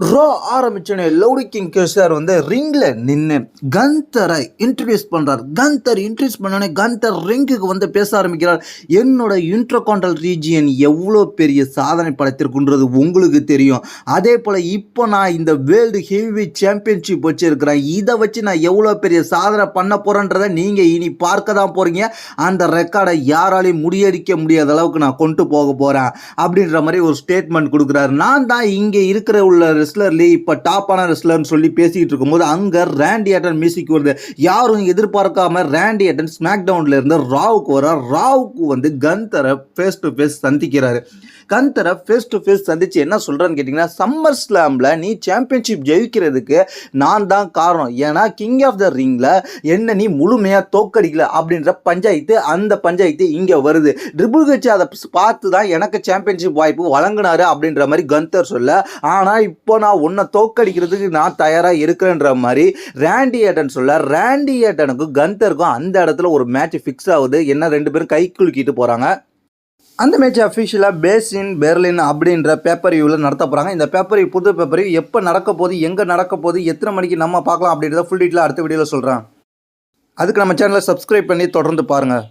ரா ஆரம்பிச்சோடனே லவுடி king kesar வந்து ரிங்கில் நின்று கந்தரை introduce பண்ணுறார் கந்தர் இன்ட்ரடியூஸ் பண்ணோடனே கந்தர் ரிங்குக்கு வந்து பேச ஆரம்பிக்கிறார். என்னோட இன்ட்ரகாண்டல் ரீஜியன் எவ்வளோ பெரிய சாதனை படைத்திருக்குன்றது உங்களுக்கு தெரியும். அதே போல் இப்போ நான் இந்த வேர்ல்டு ஹெவி சாம்பியன்ஷிப் வச்சுருக்கிறேன். இதை வச்சு நான் எவ்வளோ பெரிய சாதனை பண்ண போகிறேன்றதை நீங்கள் இனி பார்க்க தான் போகிறீங்க அந்த ரெக்கார்டை யாராலையும் முறியடிக்க முடியாத அளவுக்கு நான் கொண்டு போக போகிறேன் அப்படின்ற மாதிரி ஒரு ஸ்டேட்மெண்ட் கொடுக்குறாரு. நான் தான் இங்கே இருக்கிற உள்ள ரெஸ்லர்லேயே இப்போ டாப்பான ரெஸ்லர்னு சொல்லி பேசிக்கிட்டு இருக்கும்போது அங்கே ரேண்டி அட்டன் மியூசிக் வருது. யாரும் எதிர்பார்க்காம ரேண்டி அட்டன் ஸ்மாக் டவுன்ல இருந்து ராவுக்கு வர ராவுக்கு வந்து கந்தரை ஃபேஸ் டு ஃபேஸ் சந்திக்கிறாரு. கந்தரை ஃபேஸ் டு ஃபேஸ் சந்தித்து என்ன சொல்கிறேன்னு கேட்டிங்கன்னா சம்மர் ஸ்லாமில் நீ சாம்பியன்ஷிப் ஜெயிக்கிறதுக்கு நான் தான் காரணம். ஏன்னா கிங் ஆஃப் த ரிங்கில் என்ன நீ முழுமையாக தோக்கடிக்கல அப்படின்ற பஞ்சாயத்து அந்த பஞ்சாயத்து இங்கே வருது. ட்ரிபிள் கட்சி அதை பார்த்து தான் எனக்கு சாம்பியன்ஷிப் வாய்ப்பு வழங்கினாரு அப்படின்ற மாதிரி கந்தர் சொல்ல ஆனால் இப்போ நான் உன்னை தோக்கடிக்கிறதுக்கு நான் தயாராக இருக்கிறேன்ற மாதிரி ரேண்டி ஏட்டன் சொல்ல ரேண்டி ஏட்டனுக்கும் கந்தருக்கும் அந்த இடத்துல ஒரு மேட்ச் ஃபிக்ஸ் ஆகுது. என்ன ரெண்டு பேரும் கை குலுக்கிட்டு போகிறாங்க அந்த மேட்ச் அஃபிஷியலாக பேஸ் இன் பெர்லின் அப்படின்ற பேப்பர் வியூவில் நடத்த போகிறாங்க இந்த பேப்பர் புது பேப்பர் எப்போ நடக்க போகுது எங்கே நடக்க போகுது எத்தனை மணிக்கு நம்ம பார்க்கலாம் அப்படின்றத ஃபுல் டீட்டெயிலாக அடுத்த வீடியோவில் சொல்கிறேன் அதுக்கு நம்ம சேனலை சப்ஸ்கிரைப் பண்ணி தொடர்ந்து பாருங்கள்